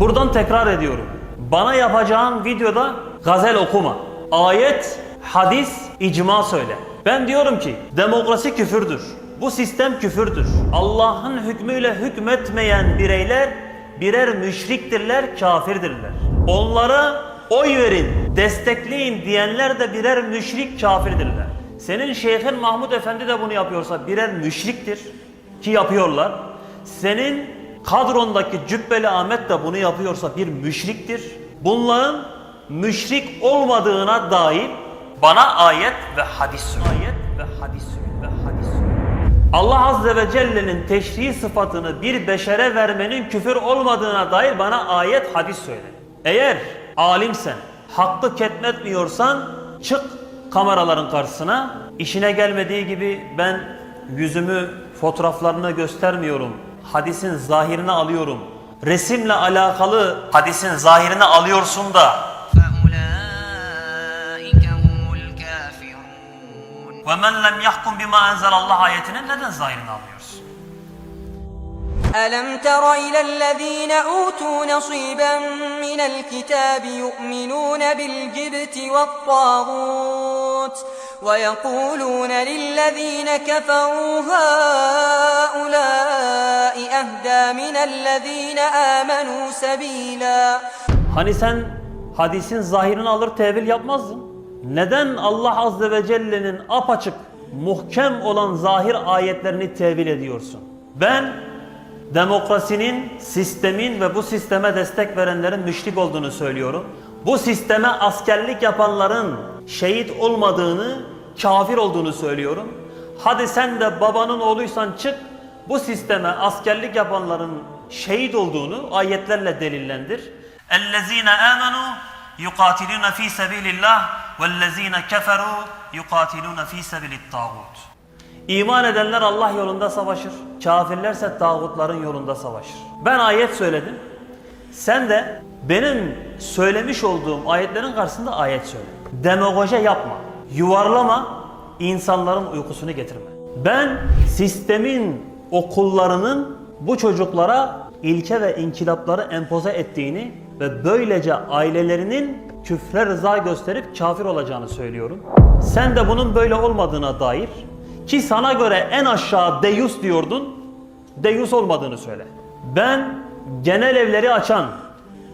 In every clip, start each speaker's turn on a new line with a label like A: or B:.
A: Buradan tekrar ediyorum. Bana yapacağın videoda gazel okuma. Ayet, hadis, icma söyle. Ben diyorum ki demokrasi küfürdür. Bu sistem küfürdür. Allah'ın hükmüyle hükmetmeyen bireyler birer müşriktirler, kafirdirler. Onlara oy verin, destekleyin diyenler de birer müşrik, kafirdirler. Senin Şeyhin Mahmud Efendi de bunu yapıyorsa birer müşriktir ki yapıyorlar. Senin kadrondaki Cübbeli Ahmet de bunu yapıyorsa bir müşriktir. Bunların müşrik olmadığına dair bana ayet ve hadis söyle. Ayet ve hadis. Ve hadis. Allah Azze ve Celle'nin teşriği sıfatını bir beşere vermenin küfür olmadığına dair bana ayet hadis söyle. Eğer alimsen, hakkı ketmetmiyorsan çık kameraların karşısına. İşine gelmediği gibi ben yüzümü, fotoğraflarını göstermiyorum Hadisin zahirini alıyorum. Resimle alakalı hadisin zahirini alıyorsun da
B: فأولئك هم الكافرون
A: وَمَنْ لَمْ يَحْكُمْ بِمَا أَنْزَلَ Allah ayetinin neden zahirini almıyorsun?
C: ألم تر إلى الذين أوتوا نصيبا من الكتاب يؤمنون بالجبت والطاغوت ويقولون للذين كفروا هؤلاء أهدى من الذين آمنوا سبيلا
A: Hani sen hadisin zahirini alır tevil yapmazdın? Neden Allah Azze ve Celle'nin apaçık, muhkem olan zahir ayetlerini tevil ediyorsun? Ben demokrasinin, sistemin ve bu sisteme destek verenlerin müşrik olduğunu söylüyorum. Bu sisteme askerlik yapanların şehit olmadığını, kafir olduğunu söylüyorum. Hadi sen de babanın oğluysan çık, bu sisteme askerlik yapanların şehit olduğunu ayetlerle delillendir. اَلَّذ۪ينَ آمَنُوا يُقَاتِلُونَ ف۪ي سَب۪يلِ اللّٰهِ وَالَّذ۪ينَ كَفَرُوا يُقَاتِلُونَ ف۪ي سَب۪يلِ الطَّاغُوتِ İman edenler Allah yolunda savaşır. Kafirlerse tağutların yolunda savaşır. Ben ayet söyledim. Sen de benim söylemiş olduğum ayetlerin karşısında ayet söyle. Demagoji yapma. Yuvarlama. insanların uykusunu getirme. Ben sistemin okullarının bu çocuklara ilke ve inkılapları empoze ettiğini ve böylece ailelerinin küfre rıza gösterip kafir olacağını söylüyorum. Sen de bunun böyle olmadığına dair ki sana göre en aşağı deyus diyordun, deyus olmadığını söyle. Ben genel evleri açan,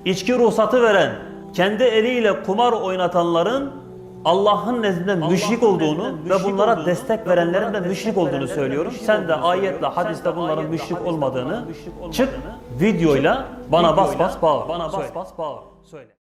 A: içki ruhsatı veren, kendi eliyle kumar oynatanların Allah'ın nezdinde müşrik olduğunu ve bunlara destek verenlerin de müşrik olduğunu söylüyorum. Sen de ayetle, hadiste bunların müşrik olmadığını çık videoyla bana bas bas bağır. Bana bas bas bağır. Söyle.